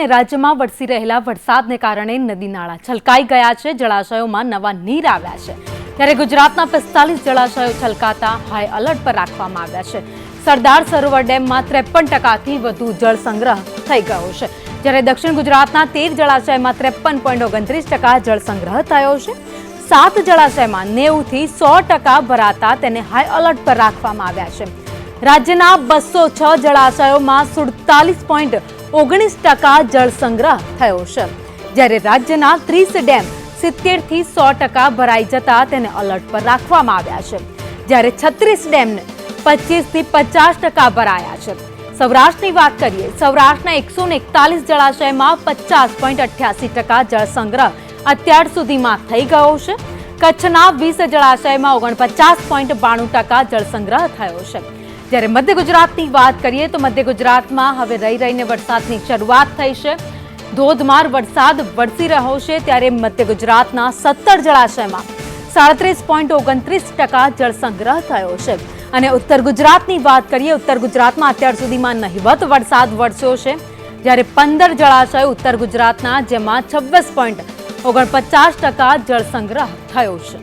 અને રાજ્યમાં વરસી રહેલા વરસાદને કારણે નદી નાળા છલકાઈ ગયા છે. જળાશયોમાં નવા નીર આવ્યા છે. ત્યારે ગુજરાતના પિસ્તાલીસ જળાશયો છલકાતા હાઈ અલર્ટ પર રાખવામાં આવ્યા છે. સરદાર સરોવર ડેમમાં ત્રેપન ટકાથી વધુ જળ સંગ્રહ થઈ ગયો છે. જ્યારે દક્ષિણ ગુજરાતના તેર જળાશયમાં ત્રેપન પોઈન્ટ ઓગણત્રીસ ટકા જળ સંગ્રહ થયો છે. સાત જળાશયમાં નેવુંથી સો ટકા ભરાતા તેને હાઈ અલર્ટ પર રાખવામાં આવ્યા છે. રાજ્યના બસો છ જળાશયોમાં સુડતાલીસ પોઈન્ટ ઓગણીસ ટકા જળ સંગ્રહ થયો છે. જ્યારે રાજ્યના ત્રીસ ડેમ સિત્તેરથી સો ટકા ભરાઈ જતા તેને અલર્ટ પર રાખવામાં આવ્યા છે. જ્યારે છત્રીસ ડેમને પચીસથી પચાસ ટકા ભરાયા છે. સૌરાષ્ટ્રની વાત કરીએ, સૌરાષ્ટ્રના એકસો ને એકતાલીસ જળાશયમાં પચાસ પોઈન્ટ અઠ્યાસી ટકા જળ સંગ્રહ અત્યાર સુધીમાં થઈ ગયો છે. કચ્છના વીસ જળાશયમાં ઓગણપચાસ પોઈન્ટ બાણું ટકા જળ સંગ્રહ થયો છે. જ્યારે મધ્ય ગુજરાતની વાત કરીએ તો મધ્ય ગુજરાતમાં હવે રહી રહીને વરસાદની શરૂઆત થઈ છે. ધોધમાર વરસાદ વરસી રહ્યો છે ત્યારે મધ્ય ગુજરાતના સત્તર જળાશયમાં સાડત્રીસ પોઈન્ટ ઓગણત્રીસ ટકા જળ સંગ્રહ થયો છે. અને ઉત્તર ગુજરાતની વાત કરીએ, ઉત્તર ગુજરાતમાં અત્યાર સુધીમાં નહિવત વરસાદ વરસ્યો છે. જ્યારે પંદર જળાશય ઉત્તર ગુજરાતના, જેમાં છવ્વીસ પોઈન્ટ ઓગણપચાસ ટકા જળ સંગ્રહ થયો છે.